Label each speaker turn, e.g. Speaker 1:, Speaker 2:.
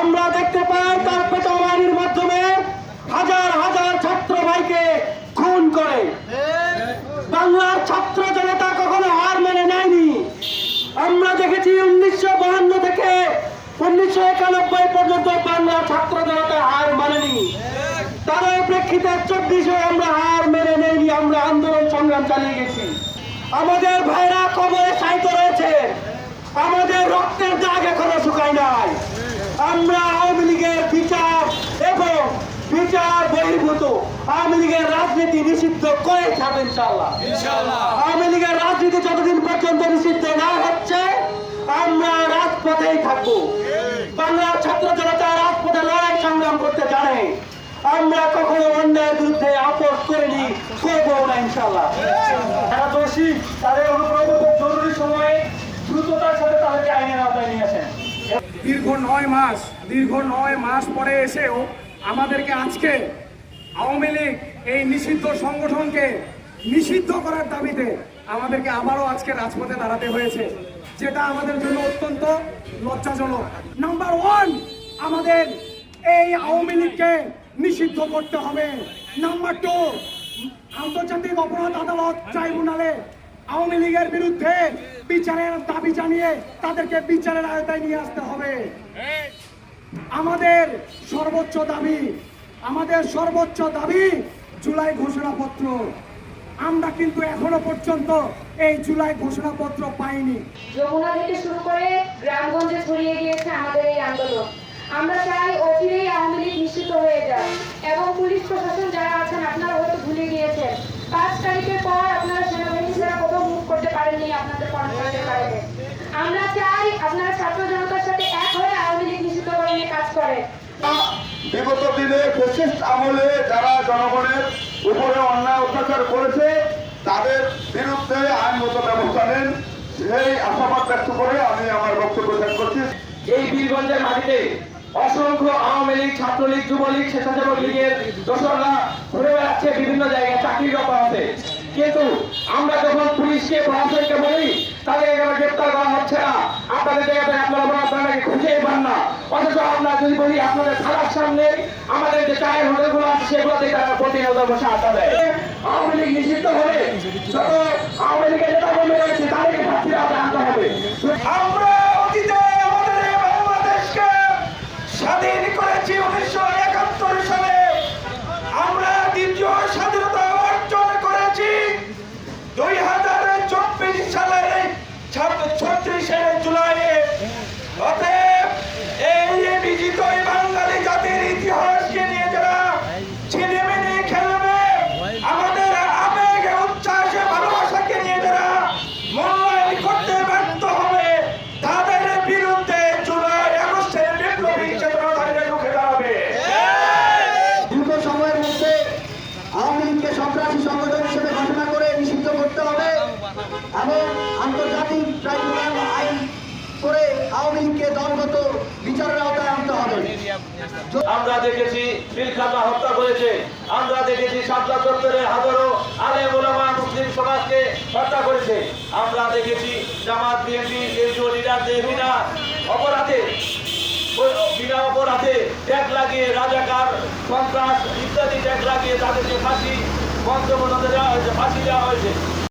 Speaker 1: আমরা দেখতে পাই তার বাহিনীর মাধ্যমে হাজার হাজার ছাত্র ভাইকে খুন করে। বাংলার ছাত্র জনতা কখনো হার মেনে নেয়নি। আমরা দেখেছি উনিশশো বাহান্ন থেকে উনিশশো একানব্বই পর্যন্ত বাংলার ছাত্র জনতা হার মানেনি। তার প্রেক্ষিতে চব্বিশে আমরা হার মেনে নেইনি আমরা আন্দোলন সংগ্রাম চালিয়ে গেছি। আমাদের ভাইরা কবরে সাহিত্য রয়েছে। আমাদের রক্তের দাগ এখনও শুকায় নাই আমরা আওয়ামী লীগের বিচার এবং বিচার বহির্ভূত আওয়ামী লীগের রাজনীতি নিষিদ্ধ করে ছাড়বে ইনশাল্লাহ আওয়ামী লীগের রাজনীতি যতদিন পর্যন্ত নিষিদ্ধ না হচ্ছে আমরা রাজপথেই থাকব। বাংলার ছাত্র জনতা রাজপথে লড়াই সংগ্রাম করতে জানে। আমরা কখনো অন্যায়ের বিরুদ্ধে আপোষ করিনি করব না ইনশাল্লাহ যারা দোষী তাদের জরুরি সময়ে দ্রুততার সাথে তাদেরকে আইনের আওতায় নিয়ে আসেন।
Speaker 2: দীর্ঘ নয় মাস দীর্ঘ নয় মাস পরে এসেও আমাদেরকে আজকে আওয়ামী লীগ এই নিষিদ্ধ সংগঠনকে নিষিদ্ধ করার দাবিতে আমাদেরকে আবারও আজকে রাজপথে দাঁড়াতে হয়েছে যেটা আমাদের জন্য অত্যন্ত লজ্জাজনক। নাম্বার ওয়ান আমাদের এই আওয়ামী লীগকে নিষিদ্ধ করতে হবে। নাম্বার টু আন্তর্জাতিক অপরাধ আদালত ট্রাইব্যুনালে আওয়ামী লীগের বিরুদ্ধে বিচারের দাবি জানিয়ে তাদেরকে বিচারের আয়তায় নিয়ে আসতে হবে। আমাদের সর্বোচ্চ দাবি আমাদের সর্বোচ্চ দাবি জুলাই ঘোষণাপত্র। আমরা কিন্তু এখনও পর্যন্ত এই জুলাই ঘোষণাপত্র পাইনি।
Speaker 3: যমুনা থেকে শুরু করে গ্রামগঞ্জে ছড়িয়ে গিয়েছে আমাদের এই আন্দোলন। আমরা চাই অচিরেই আওয়ামী লীগ নিশ্চিত হয়ে যায় এবং পুলিশ প্রশাসন যারা আছেন আপনারা হয়তো ভুলে গিয়েছেন, পাঁচ তারিখের পর আপনারা সেনাবাহিনী ছাড়া কোথাও মুভ করতে পারেননি আপনাদের কর্মকাণ্ডের কারণে। আমরা চাই আপনারা ছাত্র জনতার সাথে এক হয়ে আওয়ামী লীগ করে নিয়ে কাজ করেন।
Speaker 4: বিগত দিনে ফেসিস্ট আমলে যারা জনগণের উপরে অন্যায় অত্যাচার করেছে, তাদের বিরুদ্ধে আইনগত ব্যবস্থা নেন। সেই আশাবাদ ব্যক্ত করে আমি আমার বক্তব্য শেষ করছি।
Speaker 1: এই বীরগঞ্জের মাটিতে অসংখ্য আওয়ামী লীগ, ছাত্রলীগ, যুবলীগ, স্বেচ্ছাসেবক লীগের দোসররা ঘুরে বেড়াচ্ছে, বিভিন্ন জায়গায় চাকরিরত আছে। কিন্তু আমরা যখন পুলিশকে প্রশাসনকে বলি তাদের এখানে গ্রেপ্তার করা হচ্ছে না? আপনাদের জায়গাতে পান না। অথচ আমরা যদি বলি, আপনাদের খারাপ সামনে আমাদের যে চায়ের হোটেলগুলো আছে সেগুলোতে তারা প্রতিনিয়ত বসে আড্ডা দেয়। আওয়ামী লীগ নিষিদ্ধ হলে যত আওয়ামী লীগের নেতা কর্মী রয়েছে, তাদেরকে আমরা
Speaker 5: এবং আন্তর্জাতিক ট্রাইব্যুনাল আইন করে আওয়ামী লীগকে দলগত বিচারের আওতায় আনতে হবে।
Speaker 1: আমরা দেখেছি পিলখাতা হত্যা করেছে। আমরা দেখেছি সাতটা চত্বরে হাজারো আলেম ওলামা মুসলিম সমাজকে হত্যা করেছে। আমরা দেখেছি জামাত বিএনপি কেন্দ্রীয় লিডারদের বিনা অপরাধে বিনা অপরাধে ট্যাগ লাগিয়ে রাজাকার, সন্ত্রাস ইত্যাদি ট্যাগ লাগিয়ে তাদেরকে ফাঁসি বন্ধ দেওয়া হয়েছে ফাঁসি দেওয়া হয়েছে।